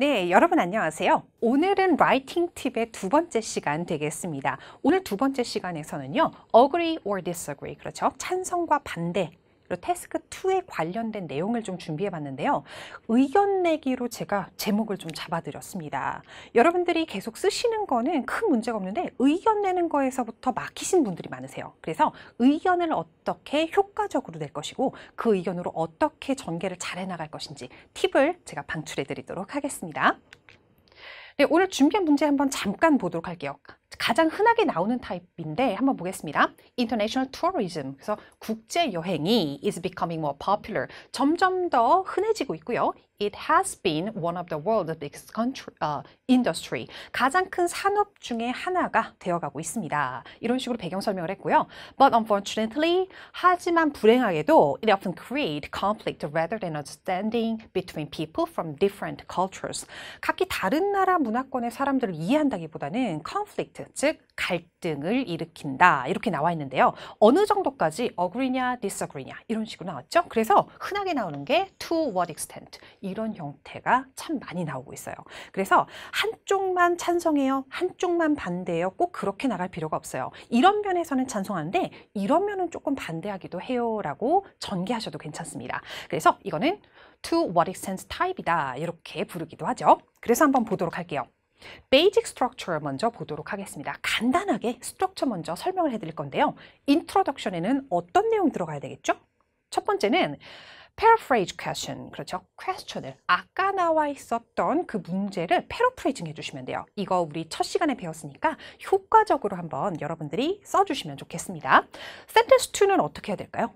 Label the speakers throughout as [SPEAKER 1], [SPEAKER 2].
[SPEAKER 1] 네, 여러분 안녕하세요. 오늘은 라이팅 팁의 두 번째 시간 되겠습니다. 오늘 두 번째 시간에서는요. agree or disagree. 그렇죠? 찬성과 반대. 그리고 태스크 2에 관련된 내용을 좀 준비해 봤는데요. 의견 내기로 제가 제목을 좀 잡아드렸습니다. 여러분들이 계속 쓰시는 거는 큰 문제가 없는데 의견 내는 거에서부터 막히신 분들이 많으세요. 그래서 의견을 어떻게 효과적으로 낼 것이고 그 의견으로 어떻게 전개를 잘 해나갈 것인지 팁을 제가 방출해 드리도록 하겠습니다. 네, 오늘 준비한 문제 한번 잠깐 보도록 할게요. 가장 흔하게 나오는 타입인데 한번 보겠습니다. International tourism. 그래서 국제 여행이 is becoming more popular. 점점 더 흔해지고 있고요. It has been one of the world's biggest country, uh, industry. 가장 큰 산업 중에 하나가 되어가고 있습니다. 이런 식으로 배경 설명을 했고요. But unfortunately, 하지만 불행하게도 it often create conflict rather than understanding between people from different cultures. 각기 다른 나라 문화권의 사람들을 이해한다기보다는 conflict, 즉 갈등을 일으킨다 이렇게 나와 있는데요. 어느 정도까지 agree냐 disagree냐 이런 식으로 나왔죠. 그래서 흔하게 나오는 게 to what extent 이런 형태가 참 많이 나오고 있어요. 그래서 한쪽만 찬성해요, 한쪽만 반대해요. 꼭 그렇게 나갈 필요가 없어요. 이런 면에서는 찬성하는데 이런 면은 조금 반대하기도 해요라고 전개하셔도 괜찮습니다. 그래서 이거는 to what extent 타입이다 이렇게 부르기도 하죠. 그래서 한번 보도록 할게요. 베이직 스트럭처 먼저 보도록 하겠습니다. 간단하게 스트럭처 먼저 설명을 해드릴 건데요. 인트로덕션에는 어떤 내용이 들어가야 되겠죠? 첫 번째는 paraphrase question, 그렇죠? question을 아까 나와 있었던 그 문제를 paraphrasing 해주시면 돼요. 이거 우리 첫 시간에 배웠으니까 효과적으로 한번 여러분들이 써주시면 좋겠습니다. sentence 2는 어떻게 해야 될까요?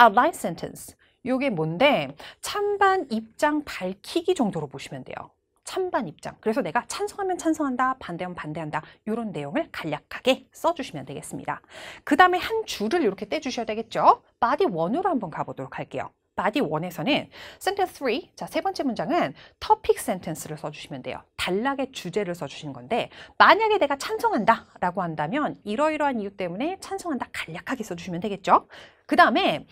[SPEAKER 1] outline sentence. 요게 뭔데 찬반 입장 밝히기 정도로 보시면 돼요. 찬반 입장. 그래서 내가 찬성하면 찬성한다, 반대하면 반대한다. 이런 내용을 간략하게 써주시면 되겠습니다. 그 다음에 한 줄을 이렇게 떼주셔야 되겠죠. 바디 원으로 한번 가보도록 할게요. 바디 원에서는 sentence 3, 자, 세 번째 문장은 topic sentence를 써주시면 돼요. 단락의 주제를 써주시는 건데 만약에 내가 찬성한다 라고 한다면 이러이러한 이유 때문에 찬성한다 간략하게 써주시면 되겠죠. 그 다음에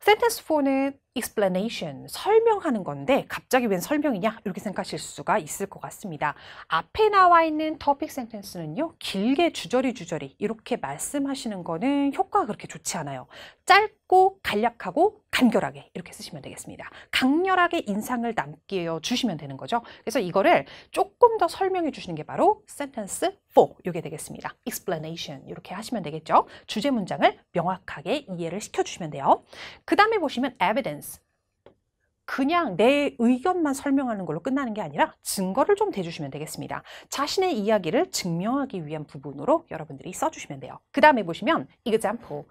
[SPEAKER 1] sentence 4는 explanation, 설명하는 건데 갑자기 웬 설명이냐 이렇게 생각하실 수가 있을 것 같습니다. 앞에 나와 있는 topic sentence는요. 길게 주저리 주저리 이렇게 말씀하시는 거는 효과가 그렇게 좋지 않아요. 짧고 간략하고 간결하게 이렇게 쓰시면 되겠습니다. 강렬하게 인상을 남겨 주시면 되는 거죠. 그래서 이거를 조금 더 설명해 주시는 게 바로 sentence 4 이게 되겠습니다. explanation 이렇게 하시면 되겠죠. 주제 문장을 명확하게 이해를 시켜 주시면 돼요. 그 다음에 보시면 evidence 그냥 내 의견만 설명하는 걸로 끝나는 게 아니라 증거를 좀 대주시면 되겠습니다. 자신의 이야기를 증명하기 위한 부분으로 여러분들이 써주시면 돼요. 그 다음에 보시면 example.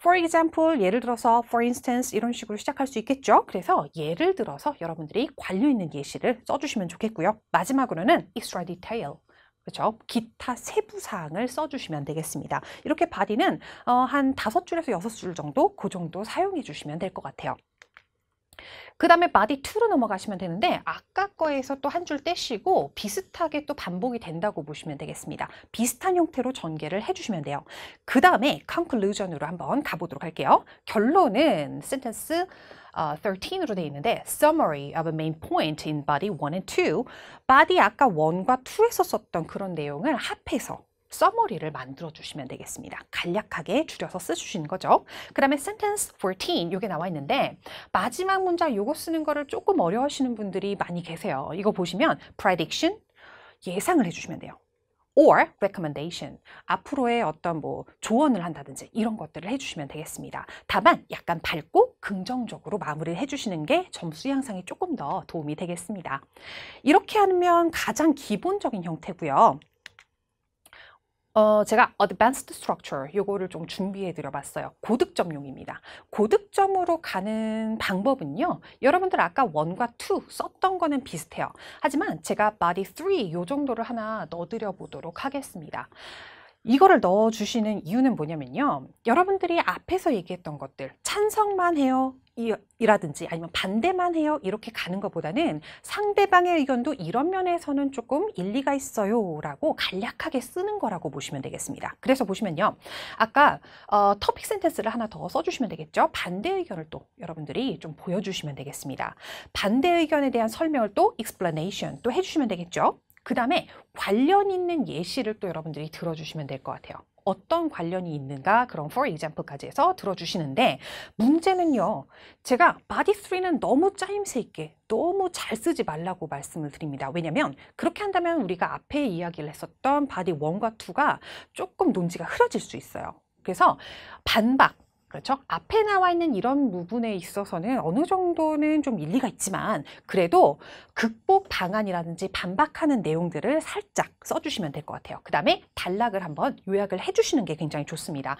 [SPEAKER 1] For example, 예를 들어서 for instance 이런 식으로 시작할 수 있겠죠. 그래서 예를 들어서 여러분들이 관련 있는 예시를 써주시면 좋겠고요. 마지막으로는 extra detail. 그렇죠? 기타 세부 사항을 써주시면 되겠습니다. 이렇게 바디는 어, 한 다섯 줄에서 여섯 줄 정도 그 정도 사용해 주시면 될 것 같아요. 그 다음에 바디 2로 넘어가시면 되는데 아까 거에서 또 한 줄 떼시고 비슷하게 또 반복이 된다고 보시면 되겠습니다. 비슷한 형태로 전개를 해주시면 돼요. 그 다음에 conclusion으로 한번 가보도록 할게요. 결론은 sentence 어, 13으로 되어 있는데 summary of a main point in body 1 and 2 body 아까 1과 2에서 썼던 그런 내용을 합해서 써머리를 만들어 주시면 되겠습니다. 간략하게 줄여서 쓰주시는 거죠. 그 다음에 sentence 14 이게 나와 있는데 마지막 문장 요거 쓰는 거를 조금 어려워하시는 분들이 많이 계세요. 이거 보시면 prediction 예상을 해주시면 돼요. or recommendation 앞으로의 어떤 뭐 조언을 한다든지 이런 것들을 해주시면 되겠습니다. 다만 약간 밝고 긍정적으로 마무리를 해주시는 게 점수 향상에 조금 더 도움이 되겠습니다. 이렇게 하면 가장 기본적인 형태고요. 어, 제가 Advanced Structure 요거를 좀 준비해 드려 봤어요. 고득점용입니다. 고득점으로 가는 방법은요. 여러분들 아까 1과 2 썼던 거는 비슷해요. 하지만 제가 Body 3 요 정도를 하나 넣어 드려 보도록 하겠습니다. 이거를 넣어주시는 이유는 뭐냐면요. 여러분들이 앞에서 얘기했던 것들, 찬성만 해요. 이- 이라든지 아니면 반대만 해요. 이렇게 가는 것보다는 상대방의 의견도 이런 면에서는 조금 일리가 있어요. 라고 간략하게 쓰는 거라고 보시면 되겠습니다. 그래서 보시면요. 아까 어, 터픽 센텐스를 하나 더 써주시면 되겠죠. 반대 의견을 또 여러분들이 좀 보여주시면 되겠습니다. 반대 의견에 대한 설명을 또 explanation 또 해주시면 되겠죠. 그 다음에 관련 있는 예시를 또 여러분들이 들어주시면 될 것 같아요. 어떤 관련이 있는가 그런 for example까지 해서 들어주시는데 문제는요. 제가 body 3는 너무 짜임새 있게 너무 잘 쓰지 말라고 말씀을 드립니다. 왜냐면 그렇게 한다면 우리가 앞에 이야기를 했었던 body 1과 2가 조금 논지가 흐려질 수 있어요. 그래서 반박 그렇죠? 앞에 나와 있는 이런 부분에 있어서는 어느 정도는 좀 일리가 있지만 그래도 극복 방안이라든지 반박하는 내용들을 살짝 써주시면 될 것 같아요. 그 다음에 단락을 한번 요약을 해주시는 게 굉장히 좋습니다.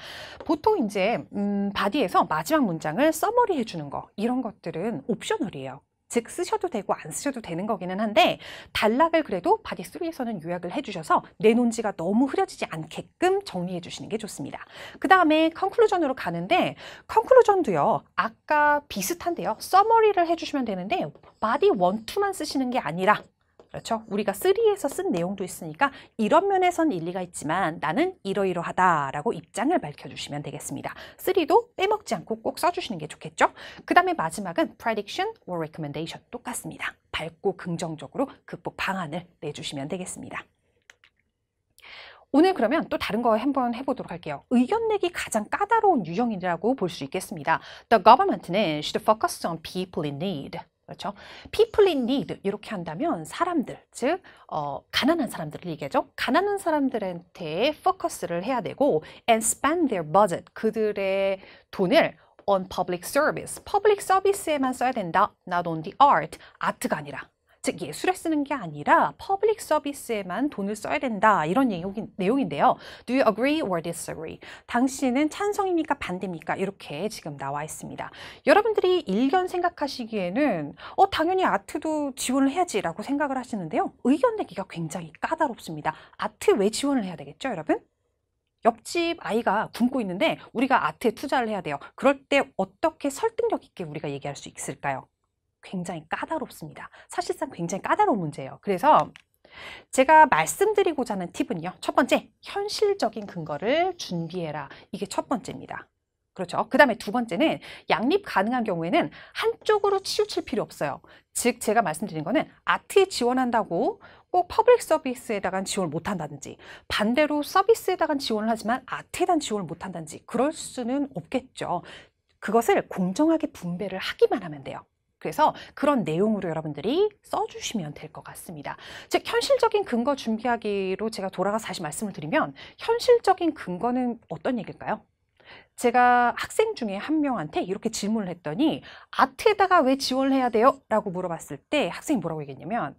[SPEAKER 1] 보통 이제 음, 바디에서 마지막 문장을 써머리 해주는 거 이런 것들은 옵셔널이에요. 즉 쓰셔도 되고 안 쓰셔도 되는 거기는 한데 단락을 그래도 바디 3에서는 요약을 해주셔서 내 논지가 너무 흐려지지 않게끔 정리해 주시는 게 좋습니다. 그 다음에 컨클루전으로 가는데 컨클루전도요 아까 비슷한데요 서머리를 해주시면 되는데 바디 1, 2만 쓰시는 게 아니라 그렇죠. 우리가 3에서 쓴 내용도 있으니까 이런 면에선 일리가 있지만 나는 이러이러하다라고 입장을 밝혀주시면 되겠습니다. 3도 빼먹지 않고 꼭 써주시는 게 좋겠죠. 그 다음에 마지막은 prediction or recommendation 똑같습니다. 밝고 긍정적으로 극복 방안을 내주시면 되겠습니다. 오늘 그러면 또 다른 거 한번 해보도록 할게요. 의견 내기 가장 까다로운 유형이라고 볼 수 있겠습니다. The government는 should focus on people in need. 그렇죠? people in need 이렇게 한다면 사람들, 즉 어, 가난한 사람들을 얘기하죠. 가난한 사람들한테 포커스를 해야 되고 and spend their budget 그들의 돈을 on public service, public service에만 써야 된다. Not on the art, 아트가 아니라 즉 예술에 쓰는 게 아니라 퍼블릭 서비스에만 돈을 써야 된다 이런 내용인, 내용인 데요. Do you agree or disagree? 당신은 찬성입니까 반대입니까? 이렇게 지금 나와 있습니다. 여러분들이 일견 생각하시기에는 어 당연히 아트도 지원을 해야지라고 생각을 하시는데요. 의견 내기가 굉장히 까다롭습니다. 아트 왜 지원을 해야 되겠죠, 여러분? 옆집 아이가 굶고 있는데 우리가 아트에 투자를 해야 돼요. 그럴 때 어떻게 설득력 있게 우리가 얘기할 수 있을까요? 굉장히 까다롭습니다. 사실상 굉장히 까다로운 문제예요. 그래서 제가 말씀드리고자 하는 팁은요. 첫 번째, 현실적인 근거를 준비해라. 이게 첫 번째입니다. 그렇죠. 그 다음에 두 번째는 양립 가능한 경우에는 한쪽으로 치우칠 필요 없어요. 즉, 제가 말씀드린 거는 아트에 지원한다고 꼭 퍼블릭 서비스에다가 지원을 못한다든지 반대로 서비스에다가 지원을 하지만 아트에다 지원을 못한다든지 그럴 수는 없겠죠. 그것을 공정하게 분배를 하기만 하면 돼요. 그래서 그런 내용으로 여러분들이 써주시면 될 것 같습니다. 즉 현실적인 근거 준비하기로 제가 돌아가서 다시 말씀을 드리면 현실적인 근거는 어떤 얘기일까요? 제가 학생 중에 한 명한테 이렇게 질문을 했더니 아트에다가 왜 지원을 해야 돼요? 라고 물어봤을 때 학생이 뭐라고 얘기했냐면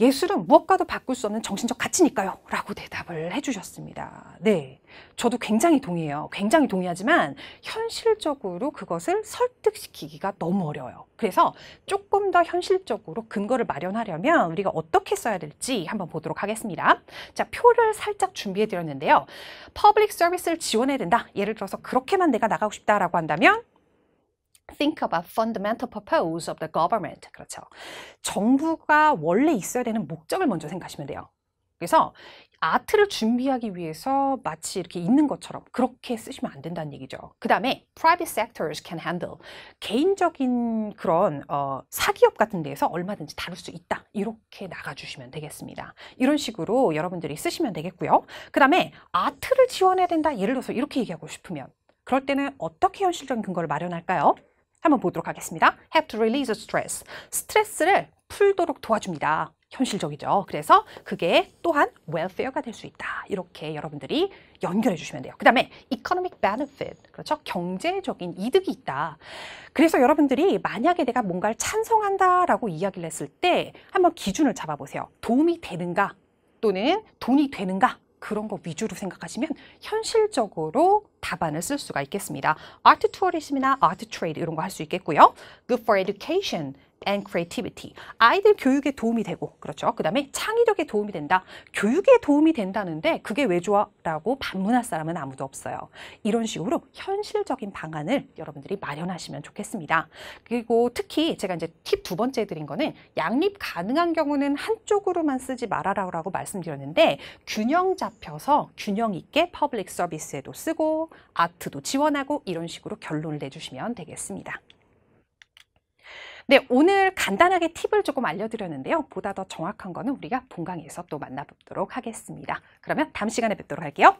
[SPEAKER 1] 예술은 무엇과도 바꿀 수 없는 정신적 가치니까요. 라고 대답을 해주셨습니다. 네. 저도 굉장히 동의해요. 굉장히 동의하지만 현실적으로 그것을 설득시키기가 너무 어려워요. 그래서 조금 더 현실적으로 근거를 마련하려면 우리가 어떻게 써야 될지 한번 보도록 하겠습니다. 자, 표를 살짝 준비해 드렸는데요. 퍼블릭 서비스를 지원해야 된다. 예를 들어서 그렇게만 내가 나가고 싶다라고 한다면 think about fundamental purpose of the government. 그렇죠. 정부가 원래 있어야 되는 목적을 먼저 생각하시면 돼요. 그래서 아트를 준비하기 위해서 마치 이렇게 있는 것처럼 그렇게 쓰시면 안 된다는 얘기죠. 그 다음에 private sectors can handle 개인적인 그런 어, 사기업 같은 데에서 얼마든지 다룰 수 있다. 이렇게 나가주시면 되겠습니다. 이런 식으로 여러분들이 쓰시면 되겠고요. 그 다음에 아트를 지원해야 된다. 예를 들어서 이렇게 얘기하고 싶으면 그럴 때는 어떻게 현실적인 근거를 마련할까요? 한번 보도록 하겠습니다. have to release stress. 스트레스를 풀도록 도와줍니다. 현실적이죠. 그래서 그게 또한 welfare가 될 수 있다. 이렇게 여러분들이 연결해 주시면 돼요. 그 다음에 economic benefit. 그렇죠. 경제적인 이득이 있다. 그래서 여러분들이 만약에 내가 뭔가를 찬성한다라고 이야기를 했을 때 한번 기준을 잡아보세요. 도움이 되는가 또는 돈이 되는가 그런 거 위주로 생각하시면 현실적으로 답안을 쓸 수가 있겠습니다. 아트 투어리즘이나 아트 트레이드 이런 거 할 수 있겠고요. Good for education, and creativity. 아이들 교육에 도움이 되고, 그렇죠. 그 다음에 창의력에 도움이 된다. 교육에 도움이 된다는데 그게 왜 좋아? 라고 반문할 사람은 아무도 없어요. 이런 식으로 현실적인 방안을 여러분들이 마련하시면 좋겠습니다. 그리고 특히 제가 이제 팁 두 번째 드린 거는 양립 가능한 경우는 한쪽으로만 쓰지 말아라고 말씀드렸는데 균형 잡혀서 균형 있게 퍼블릭 서비스에도 쓰고 아트도 지원하고 이런 식으로 결론을 내주시면 되겠습니다. 네, 오늘 간단하게 팁을 조금 알려드렸는데요. 보다 더 정확한 거는 우리가 본강에서 또 만나보도록 하겠습니다. 그러면 다음 시간에 뵙도록 할게요.